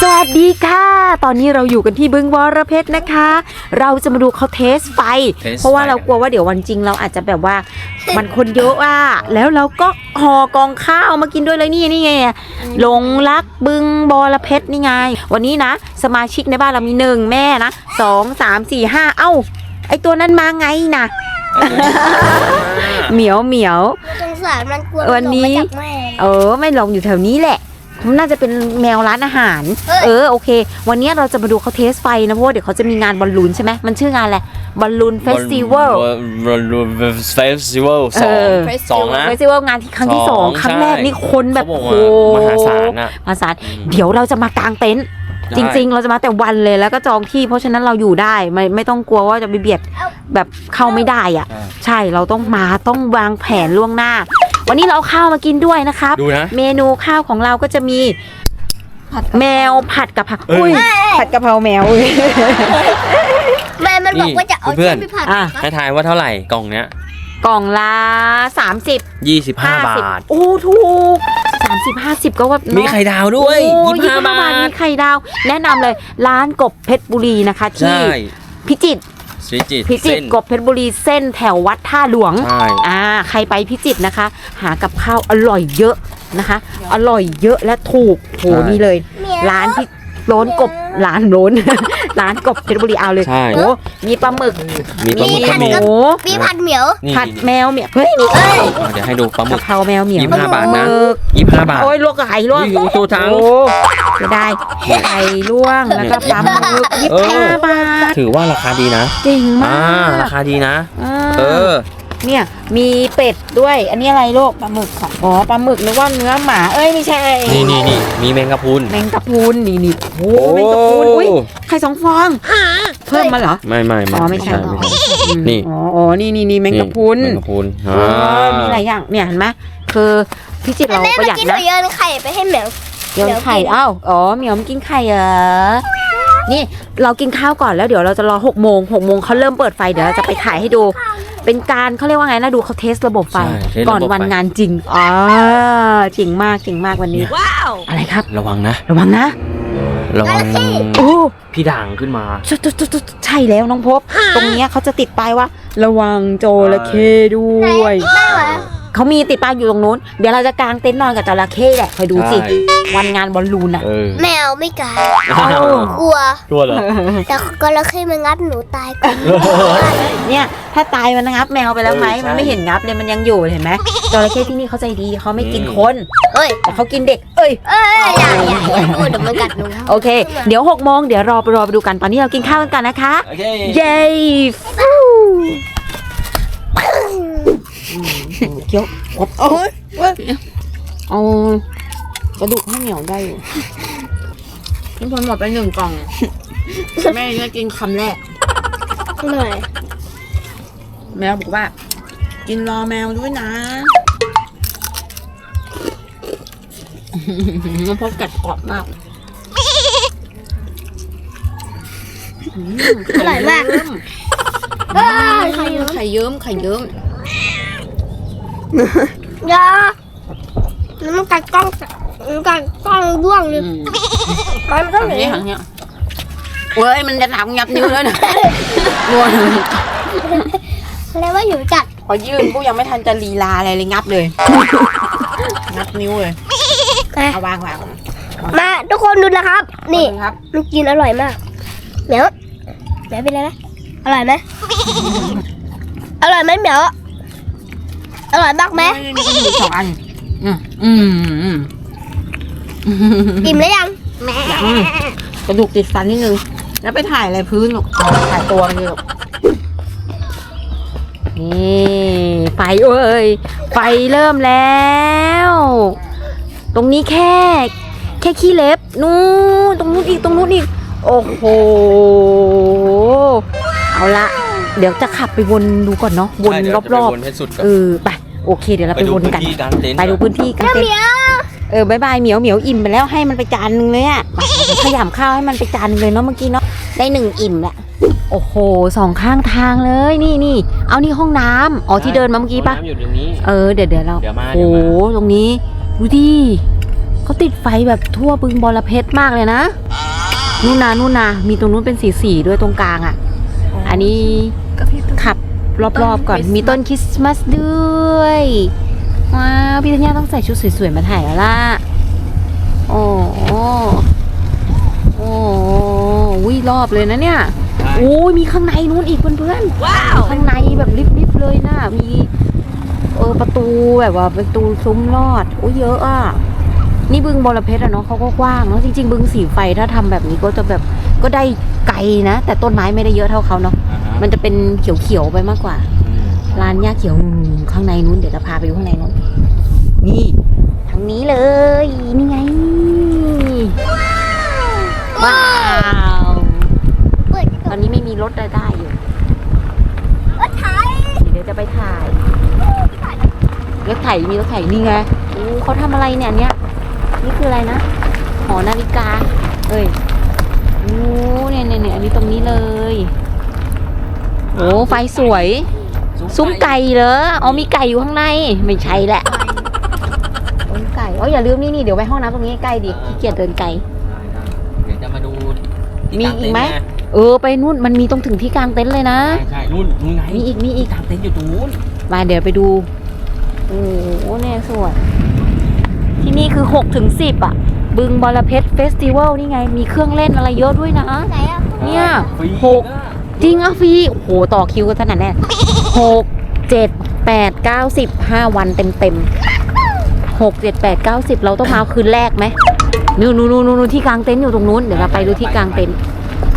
สวัสดีค่ะ ตอนนี้เราอยู่กันที่บึงวรเพชรนะคะ เราจะมาดูเขาเทสไฟ เทสไฟ เพราะว่าเรากลัวว่าเดี๋ยววันจริงเราอาจจะแบบว่ามันคนเยอะอะ แล้วเราก็ห่อกองข้าวมากินด้วยเลยนี่นี่ไงหลงรักบึงบรเพชรนี่ไง วันนี้นะ สมาชิกในบ้านเรามีหนึ่งแม่นะสองสามสี่ห้าเอ้า ไอตัวนั้นมาไงนะเหมียวเหมียว สงสารมันกลัววันนี้มัหลงมาจากแม่เออไม่ลงอยู่แถวนี้แหละมั นน่าจะเป็นแมวร้านอาหารเอ้ยเออโอเค วันนี้เราจะมาดูเขาเทสไฟนะเพราะว่าเดี๋ยวเขาจะมีงานบอลลูนใช่ไหมมันชื่องานอะไรบอลลูนเฟสติวัลบอลลูนเฟสติวัลสองเออสองนะเฟสติวัลงานที่ครั้งที่สองสองครั้งแรกใช่นี่คนแบบเขาบอกโอ้ว่ามหาศาลน่ะมหาศาลเดี๋ยวเราจะมากางเต็นท์จริง ๆ เราจะมาแต่วันเลยแล้วก็จองที่ เพราะฉะนั้นเราอยู่ได้ไม่ไม่ต้องกลัวว่าจะไปเบียดแบบเข้าไม่ได้อะ ใช่ใช่เราต้องมาต้องวางแผนล่วงหน้า วันนี้เราเอาข้าวมากินด้วยนะครับ ดูนะ เมนูข้าวของเราก็จะมีแมวผัดกะเพราเอ้ยอุ้ยผัดกะเพราแมวอุ้ย แม่มันบอกว่าจะเอาเพื่อนไปผัดอะ ให้ทายว่าเท่าไหร่กล่องเนี้ยกล่องละ30 ยี่สิบห้าบาท โอ้ถูก30 50 ก็ว่ามีเนอะไข่ดาวด้วยโอ้ยี่สิบห้า25บาท มีไข่ดาว แนะนำเลยร้านกบเพชรบุรีนะคะ ที่ใช่ พิจิตร สวิจิตพิจิตรเส้นกบเพชรบุรีเส้นแถววัดท่าหลวงใช่อ่าใครไปพิจิตรนะคะ หากับข้าวอร่อยเยอะนะคะ อร่อยเยอะและถูกโหนี่เลยเมียวร้านที่ โล้นกบร้านโล้นร้านกบเพชรบุรีเอาเลยใช่ โอ้มีปลาหมึกมีปลาหมึกมีกระหหมูมูมีผัดเหมียว นี่ผัดแมวเหมียวเฮ้ยมีอะเดี๋ยวให้ดูปลาหมึกะก เพราแมวเหมียวยี่สิบห้าบาทนะหมึกยี่สิบห้าบาทโอ้ยลวกไก่ลวก อุ้ยโชว์ทั้ง โอ้จะได้ไก่ลวกแล้วก็ปลาหมึกยี่เอสิบอ ห้าบาทถือว่าราคาดีนะเจ๋งมาอ่ากราคาดีนะอ่าเออ เนี่ยมีเป็ดด้วย อันนี้อะไรลูกปลาหมึกค่ะอ๋อปลาหมึกนึกว่าเนื้อหมาเอ้ยไม่ใช่นี่นี่นี่มีแมงกะพรุนแมงกะพรุนนี่นี่โอ้แมงกะพรุนอุ้ยไข่สองฟองเพิ่มมาเหรอไม่ไม่อ๋อไม่ใช่ไม่ใช่อืมนี่อ๋ออ๋อนี่นี่นี่แมงกะพรุนแมงกะพรุนเออมีหลายอย่างเนี่ยเห็นไหมคือพิจิตรเราแม่ประเมื่หยัอดกี้หนูนะโยนไข่ไปให้เหมียวเดี๋ยวไข่เดี๋ยวกินอ้าวอ๋อเหมียวมันกินไข่เหรอนี่เรากินข้าวก่อนแล้วเดี๋ยวเราจะรอหกโมงหกโมงเขาเริ่มเปิดไฟเดี๋ยวเราจะไปถ่ายให้ดู เป็นการเขาเรียกว่าไงนะดูเขาเทสระบบไฟ ใช่เทสระบบไฟ ก่อนวันงานจริงอ๋อจริงมากจริงมากวันนี้ ว้าว อะไรครับ ระวังนะ ระวังนะ ระวังโอ้พี่ด่างขึ้นมา ใช่ใช่ใช่ใช่แล้วน้องพบ ตรงเนี้ยเขาจะติดป้ายว่า ระวังโจระเข้ด้วยแม่เหรอ เขามีติดป้ายอยู่ตรงนู้น เดี๋ยวเราจะกางเต็นท์นอนกับจระเข้แหละคอยดูสิ ใช่ วันงานบอลลูนอะ เออแมวไม่กล้าอ้าวกลัวตัวเหรอ แต่ก็ระเข้มันงับหนูตายก่อนเนี่ย ถ้าตายมันงับแมวไปแล้วไหมเออใช่ มันไม่เห็นงับเลยมันยังอยู่เห็นไหมจระเข้ที่นี่เขาใจดีเขาไม่กินอืมคนเอ้ย แต่เขากินเด็ก เอ้ย เอ้ยอย่าอย่าอย่าโอ้ยเดี๋ยวมันกัดหนูโอเค เดี๋ยวหกโมงเดี๋ยวรอไปรอไปดูกันตอนนี้เรากินข้าวกันก่อนนะคะ โอเค เย้ฟู เคี้ยวกบโอ้ยเอากระดูกให้เหนียวได้อยู่ทุกคนหมดไปหนึ่งกล่อง แม่เนี่ยกินคำแรกเหนื่อยแมวบอกว่า กินรอแมวด้วยนะมันพบกัดกรอบมากอร่อยมากเอ้ยไข่เยิ้มไข่เยิ้มไข่เยิ้ม อย่ามันกัดกล้องมันกัดกล้องร่วงเลยอืมมันต้องทางหนีนี้ทางนี้เว้ยมันจะหนักยับนิ้วแล้วนะงวเรียกว่าหิวจัด พอยื่นกูยังไม่ทันจะลีลาอะไรเลยงับเลย งับนิ้วเลยเอาวางวางมาทุกคนดูนะครับ นี่ครับ มันกินอร่อยมากเหมียวเหมียวเป็นไรไหมอร่อยไหมอร่อยไหมเหมียว อร่อยมากไหมนี่ก็มีสองอันอืมอืมอืมอิ่มหรือยังแม่อืมกระดูกติดฟันนิดนึง แล้วไปถ่ายอะไรพื้นหรอกถ่ายตัวนี่หรอกนี่ไฟเอ้ย ไฟเริ่มแล้ว ตรงนี้แค่ แค่ขี้เล็บ นู้นตรงนู้นอีก ตรงนู้นอีก โอ้โห เอาละ เดี๋ยวจะขับไปวนดูก่อนเนาะ วนใช่เดี๋ยวรอบจะไปวนให้สุดๆก่อนเออ ไป โอเค เดี๋ยวเราไปไปดูวนพื้นกันที่กลางเต็นท์ไปดูพื้นที่กันเต็นเหมียวเออบายบายเหมียวเหมียวอิ่มไปแล้วให้มันไปจานนึงเลยอะขยำข้าวให้มันไปจานนึงเลยเนาะเมื่อกี้เนาะได้หนึ่งอิ่มละโอ้โหสองข้างทางเลยนี่นี่เอานี่ห้องน้ำอ๋อที่เดินมาเมื่อกี้ปะห้งน้ำอยู่ตรงนี้เออเดี๋ยวเดี๋ยวเราเดี๋ยวมาโอ้เดี๋ยวโหมาตรงนี้ดูดิเขาติดไฟแบบทั่วบึงบอระเพ็ดมากเลยนะนู่นนานู่นนามีตรงนู้นเป็นสีสีๆด้วยตรงกลางอะ อันนี้ก็พี่ตุ๊กขับ รอบๆก่อนต้นคริสต์มาสมีต้นคริสต์มาสด้วย ว้าว พี่ธัญญาต้องใส่ชุดสวยๆ มาถ่ายแล้วล่ะ โอ้โหโอ้โหวิรอบเลยนะเนี่ย โอ้ยมีข้างในนู้นอีกเพื่อนๆ ว้าว ข้างในแบบลิบๆเลยนะ มี เออประตูแบบว่าประตูซุ้มลอด โอ้ยเยอะอะ นี่บึงบรเพชรอะเนาะเขาก็กว้างเนาะ จริง ๆ บึงสีไฟถ้าทำแบบนี้ก็จะแบบก็ได้ไกลนะ แต่ต้นไม้ไม่ได้เยอะเท่าเขาเนาะ มันจะเป็นเขียวๆไปมากกว่า ร้านย่าเขียวนู่นข้างในนู้นเดี๋ยวจะพาไปดูข้างในนู้นนี่ทางนี้เลยนี่ไงว้าวเปิดตอนนี้ไม่มีรถได้ได้อยู่รถไถเดี๋ยวจะไปถ่ายรถไถมีรถไถนี่ไงโอ้เขาทำอะไรเนี่ยอันเนี้ยนี่คืออะไรนะหอนาฬิกาเอ้ยโอ้เนี่ยเนี่ยเนี่ยอันนี้ตรงนี้เลย โอ้ไฟสวย ซุ้มไก่เหรออ๋อมีไก่อยู่ข้างใน ไม่ใช่แหละซุ้มไก่อ๋ออย่าลืมนี่นี่เดี๋ยวไปห้องน้ำตรงนี้ใกล้ดิขี้เกียจเดินไกล เดี๋ยวจะมาดูที่มีกางอีเต็กนท์ไหมไงเออไปนู่นมันมีตรงถึงที่กลางเต็นท์เลยนะใช่ใช่นู่นนู่นไงมีอีกมีอีกกางเต็นท์อยู่ตรงนู้นมาเดี๋ยวไปดูโอ้โหเนี่ยสวยที่นี่คือ6ถึง10อะ บึงบอระเพ็ดเฟสติวัลนี่ไง มีเครื่องเล่นอะไรเยอะด้วยนะไหนอะเนี่ยฟรีหก จริงอะฟรีโอ้โหต่อคิวกันขนาดแน่หกเจ็ดแปดเก้าสิบห้าวันเต็มเต็มหกเจ็ดแปดเก้าสิบเราต้องมาคืนแรกไหมนู่นนู่นนู่นนู่นที่กลางเต็นท์อยู่ตรงนู้นเดี๋ยวเราไปดูที่กลางเต็นท์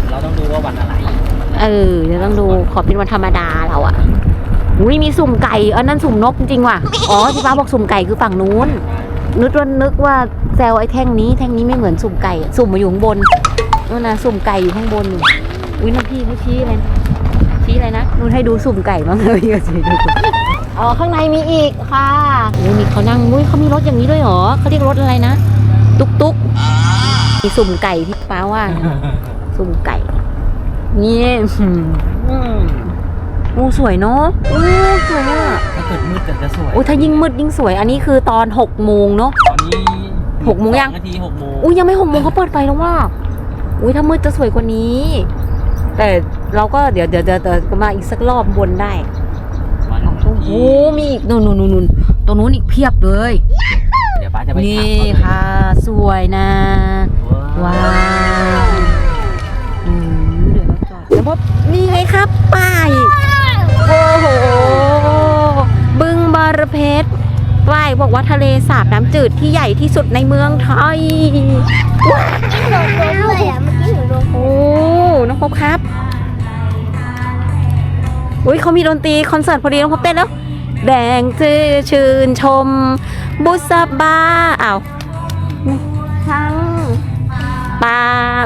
เราต้องดูว่าวันอะไร เออเดี๋ยวต้องดูขอเป็นวันธรรมดาเราอะอุ้ยมีสุ่มไก่เอันนั้นสุ่มนกจริงๆว่ะอ๋อที่ป้าบอกสุ่มไก่คือฝั่งนู้นนึกว่านึกว่าแซวไอ้แท่งนี้แท่งนี้ไม่เหมือนสุ่มไก่อะสุ่มมาอยู่ข้างบนนู่นนะสุ่มไก่อยู่ข้างบนอยู่ อุ้ยน้ำพี่เขาชี้อะไรนะชี้อะไรนะนู่นให้ดูสุ่มไก่บ้างเลยพี่ก็ชี้ดูอ๋อข้างในมีอีกค่ะอุ้ยมีเขานั่งอุ้ยเขามีรถอย่างนี้ด้วยเหรอเขาเรียกรถอะไรนะตุ๊กตุ๊กมีสุ่มไก่ที่ป้าว่านะสุ่มไก่นี่อืมอืมโอ้สวยเนาะโอ้สวยอะถ้าเกิดมืดจะจะสวยโอ้ถ้ายิ่งมืดยิ่งสวย อันนี้คือตอนหกโมงเนาะตอนนี้หกโมงยังสอนาทีหกโมงอุ้ยยังไม่หกโมงเขาเปิดไฟแล้วว่าอุ้ยถ้ามืดจะสวยกว่านี้ แต่เราก็เดี๋ยวเดี๋ยวเดี๋ยวเดี๋ยวก็มาอีกสักรอบบนได้วันโอ้โหมีอีกนู่นนู่นนู่นนู่นตรงนู้นอีกเพียบเลย เดี๋ยวป้าจะไปนี่ถามเขาเลยค่ะ สวยนะ ว้าวอืมเดี๋ยวเราจอดแล้วพบนี่ไงครับป้าย โอ้โห บึงบารเพชรป้ายบอกว่าทะเลสาบน้ำจืดที่ใหญ่ที่สุดในเมืองไทย หนูโดนเลยอะเมื่อกี้หนูโดนโอ้ น้องพบครับ อุ้ยเขามีดนตรีคอนเสิร์ตพอดีน้องพบเต้นแล้ว แดงจือชื่นชม บุษบาอ้าวทั้งปลา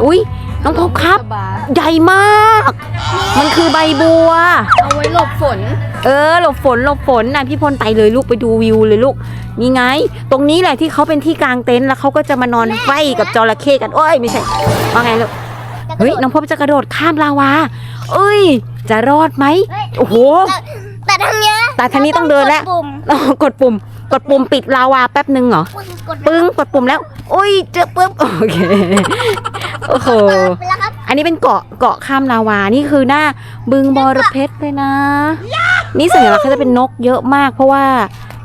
อุ้ยน้องพบครับ ใหญ่มาก มันคือใบบัว เอาไว้หลบฝน เออ หลบฝนหลบฝนนะพี่พลไปเลยลูกไปดูวิวเลยลูกนี่ไง ตรงนี้แหละที่เขาเป็นที่กลางเต็นท์แล้วเขาก็จะมานอนไฟกับจระเข้กันโอ้ยไม่ใช่ว่าไงลูก เฮ้ยน้องพบจะกระโดดข้ามลาวาเอ้ย จะรอดไหมโอ้โหแต่ทางเนี้ยแต่ทางนี้ต้องเดินแล้วกปุ่มอ๋อกดปุ่ม กดปุ่มปิดลาวาแป๊บหนึ่งเหรอกดปึ้งกดปุ่มแล้วโอ้ยเจอปุ๊บโอเคโอ้โหไปแล้วครับอันนี้เป็นเกาะเกาะข้ามลาวานี่คือหน้าบึงบอระเพ็ดเลยนะ นี่สัญลักษณ์เขาจะเป็นนกเยอะมาก เพราะว่า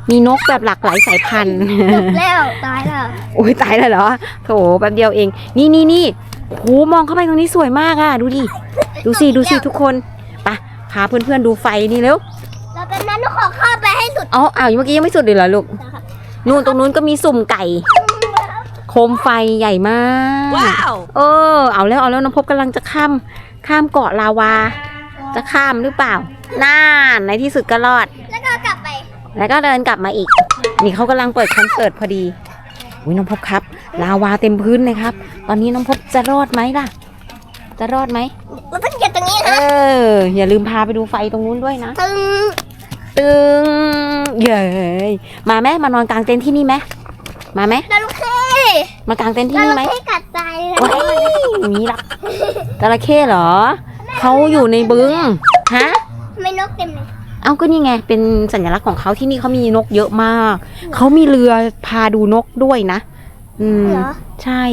มีนกแบบหลากหลายสายพันธุ์จบแล้วตายแล้วโอ้ยตายแล้วเหรอโถแป๊บเดียวเอง นี่นี่นี่ โหมองเข้าไปตรงนี้สวยมากอะดูดิ ดูสิ ดูสิทุกคนไปะพาเพื่อนๆดูไฟนี่เร็วแล้วเป็นนั้นหนูขอเข้าไปให้สุดอ๋ออ้าวเมื่อกี้ยังไม่สุดเลยเหรอลูก นะครับนู่นตรงนู้นก็มีสุ่มไก่ โคมไฟใหญ่มาก ว้าวเออ เอาแล้วเอาแล้วน้องพบกำลังจะข้าม ข้ามเกาะลาวา จะข้ามหรือเปล่า น่านในที่สุดก็รอด แล้วก็กลับไป แล้วก็เดินกลับมาอีก นี่เขากำลังเปิดคอนเสิร์ตพอดี อุ้ยน้องพบครับ ลาวาเต็มพื้นเลยครับ ตอนนี้น้องพบจะรอดไหมล่ะ จะรอดไหมเราต้องเก็บตรงนี้เอนะอ อย่าลืมพาไปดูไฟตรงนู้นด้วยนะ ตึงตึงเย้ยมาไหมมานอนกลางเต็นท์ที่นี่ไหมมาไหมจระเข้มากลางเต็นท์ที่จนี่ระไหมเข้กัดตายเลยว้ายมีหรอกจระเข้เหรอเขาอยู่ในบึงฮะ ไม่นกเต็มเลย เอาก็นี่ไง เป็นสัญลักษณ์ของเขาที่นี่เขามีนกเยอะมาก เขามีเรือพาดูนกด้วยนะ อืม เหรอ ใช่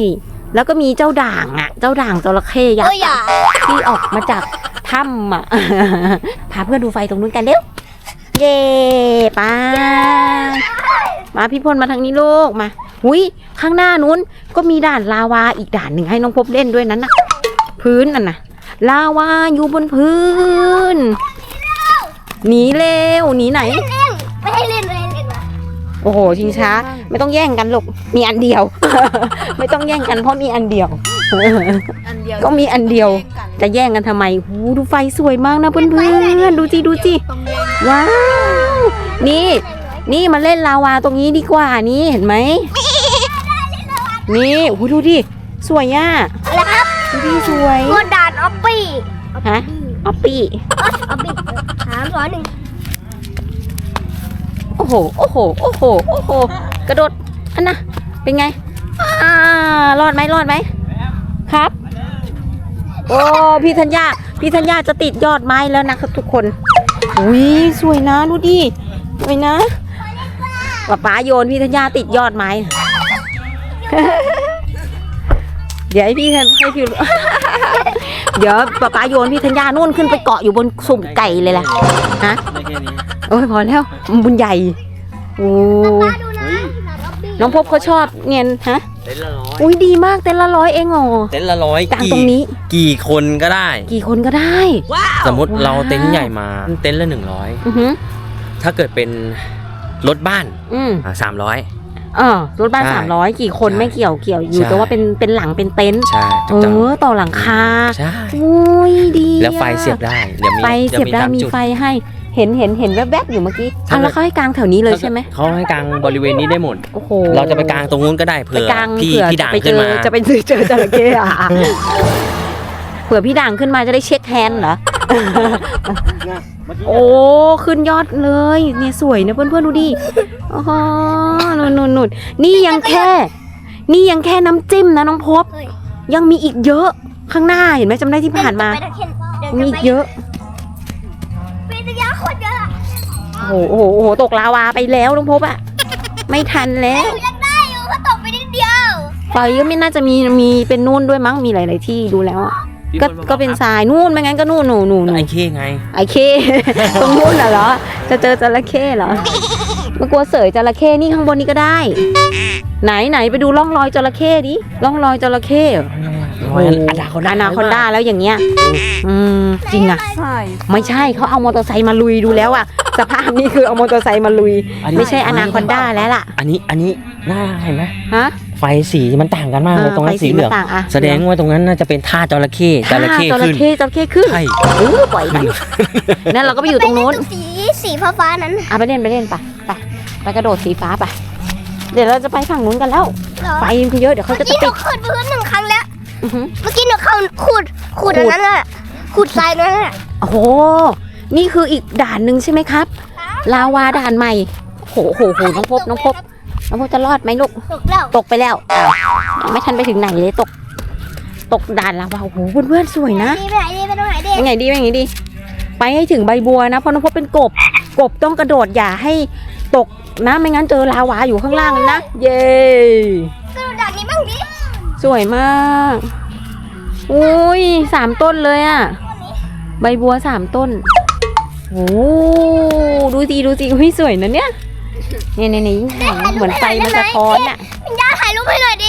แล้วก็มีเจ้าด่างอะ เจ้าด่างจระเข้ยักเอ้ยษ์อย่าอะที่ออกมาจากถ้ำอะ พาเพื่อนดูไฟตรงนู้นกันเร็ว เย่ไปมาพี่พลมาทางนี้ลูกมาหุยข้างหน้านู้นก็มีด่านลาวาอีกด่านหนึ่งให้น้องพบเล่นด้วยนั้นนะพื้นน่ะนะลาวาอยู่บนพื้น หนีเร็วหนีไหนไม่ให้เล่นไม่ให้เล่นวะโอ้โหชิงช้า ไม่ต้องแย่งกันลูกมีอันเดียว ไม่ต้องแย่งกันเพราะมีอันเดียว อันเดียวก็มีอันเดียว จะแย่งกันทำไมหูดูไฟสวยมากนะเพื่อนๆดูจิดูจิต้องเล่นว้าว นี่ นี่มาเล่นลาวาตรงนี้ดีกว่านี่เห็นไหมนี่โอ้โหดูดิสวยอะแล้วครับดูดิสวยโคดานออปปี้ฮะออปปี้ออปปี้ สามสองหนึ่งโอ้โห โอ้โห โอ้โห โอ้โห กระโดด อันน่ะเป็นไงอ่ารอดไหมรอดไหม ครับ โอ้ พี่ธัญญา พี่ธัญญาจะติดยอดไม้แล้วนะครับทุกคน อุ้ยสวยนะดูดิ สวยนะป๊าป๋าโยนพี่ธัญญาติดยอดไม้ เดี๋ยวให้พี่ธัญให้พี่ เดี๋ยวป๊าป๋าโยนพี่ธัญญานู่นขึ้นไปเกาะอยู่บนสุ่มไก่เลยแหละฮะได้แค่นี้โอ้ยพอแล้วมันบุญใหญ่โอ้มาดูนะดานออปปี้น้องพบเขาชอบเนียนฮะเต็นท์ละร้อยอุ้ยดีมากเต็นท์ละร้อยเองอ๋อ เต็นท์ละร้อยกลางกี่ตรงนี้ กี่คนก็ได้ กี่คนก็ได้ สมมติว้าวเราเต็นท์ใหญ่มาเต็นท์ละหนึ่งร้อยอือหือถ้าเกิดเป็นรถบ้านอืมอ่าสามร้อย เออรถบ้านใช่สามร้อยกี่คนใช่ไม่เกี่ยวเกี่ยวอยู่ ใช่ แต่ว่าเป็นเป็นหลังเป็นเต็นท์ใช่เอถูกต้องอต่อหลังคาใช่โอ้ยดีแล้วไฟอะเสียบได้เดี๋ยวมีไฟเสียบได้ดี๋วมีตาจุด ไฟให้เห็นเห็นเห็นแวบๆอยู่เมื่อกี้ถ้าอะเกิดแล้วเขาให้กลางแถวนี้เลยใช่ไหมเขาให้กลางบริเวณนี้ได้หมด โอ้โหเราจะไปกลางตรงนู้นก็ได้ไปเผื่อกลางพี่เผื่อพี่จะด่างไปเจขึ้นอมา จะไปเจอเจอจระเข้อะเผื่อพี่ด่างขึ้นมาจะได้เช็คแฮนด์เหรอ โอ้ ขึ้นยอดเลย เนี่ยสวยนะเพื่อนๆดูดิอ๋อนุ่นนุ่นนุ่นนี่ยังแค่ นี่ยังแค่น้ำจิ้มนะน้องพบ เฮ้ยยังมีอีกเยอะข้างหน้าเห็นไหมจำได้ที่ผ่านมาไปทางเข็นเดินมีกันอีไปกเยอะเป็นระยะโคตรเยอะอะโอ้โหโอ้โหโอ้โหตกลาวาไปแล้วน้องพบอะไม่ทันแล้วหนูยังได้อยู่ก็ตกไปนิดเดียวไฟก็ไม่น่าจะมีมีเป็นนู่นด้วยมั้งมีหลาย ๆ ที่ดูแล้วอะ ก็ก็เป็นทรายนู่นไม่งั้นก็นู่นหนูหนูหนูไอ้เคไง ไอเค ตรงนู้นน่ะเหรอ จะเจอจระเข้เหรอไม่กลัวเสยจระเข้นี่ข้างบนนี้ก็ได้ ไหนไหนไปดูร่องรอยจระเข้ดิร่องรอยจระเข้เหรอโอ้ยอนาคอนดาอนาคอนด้าแล้วอย่างเงี้ยอืมจริงอะใช่ไม่ใช่เขาเอามอเตอร์ไซค์มาลุยดูแล้วอะสภาพนี้คือเอามอเตอร์ไซค์มาลุยไม่ใช่อนาคอนด้าแล้วล่ะอันนี้อันนี้น่าเห็นไหมฮะ ไฟสีมันต่างกันมากเลยตรงนั้นไฟสีเหลืองมันต่างอะแสดงว่าตรงนั้นน่าจะเป็นท่าจระเข้จระเข้จระขึ้นเข้จระเข้ขึ้นใช่เออปล่อยมันนั่นเราก็ไปอยู่ตรงนู้นสีสีฟ้าฟ้าๆนั้นอะไปเล่นไปเล่นไปไปไปกระโดดสีฟ้าไปเดี๋ยวเราจะไปฝั่งนู้นกันแล้วเหรอไฟมันคือเยอะเดี๋ยวเขาเมื่จะอกี้หตินูดขุดพื้นหนึ่งครั้งแล้วอือหือเมื่อกี้หนูเข้าขุดขุดอันนั้นอะขุดทรายนั้นอะโอ้โหนี่คืออีกด่านหนึ่งใช่ไหมครับ ลาวาด่านใหม่โหโหโหน้องพบน้องพบ น้องพบจะรอดไหมลูก ตกแล้วตกไปแล้วอ้าวยังไม่ทันไปถึงไหนเลยตก ตกด่านลาวาโอ้โหเพื่อนๆสวยนะดีไปไหนดีไปตรงไหนดียังไงดียังไงดี ไปให้ถึงใบบัวนะเพราะน้องพบเป็นกบ กบต้องกระโดดอย่าให้ตกนะไม่งั้นเจอลาวาอยู่ข้างล่างเลยนะ เย้กระโดดด่านนี้บ้างดิสวยมากอุ้ยสามต้นเลยอะใบบัวสามต้นโอ้ดูสิดูสิอุ้ยสวยนะเนี่ยเนี่ยนี่นี่เหมือนไฟมันสะท้อนอะพิญญาถ่ายรูปให้หน่อยดิ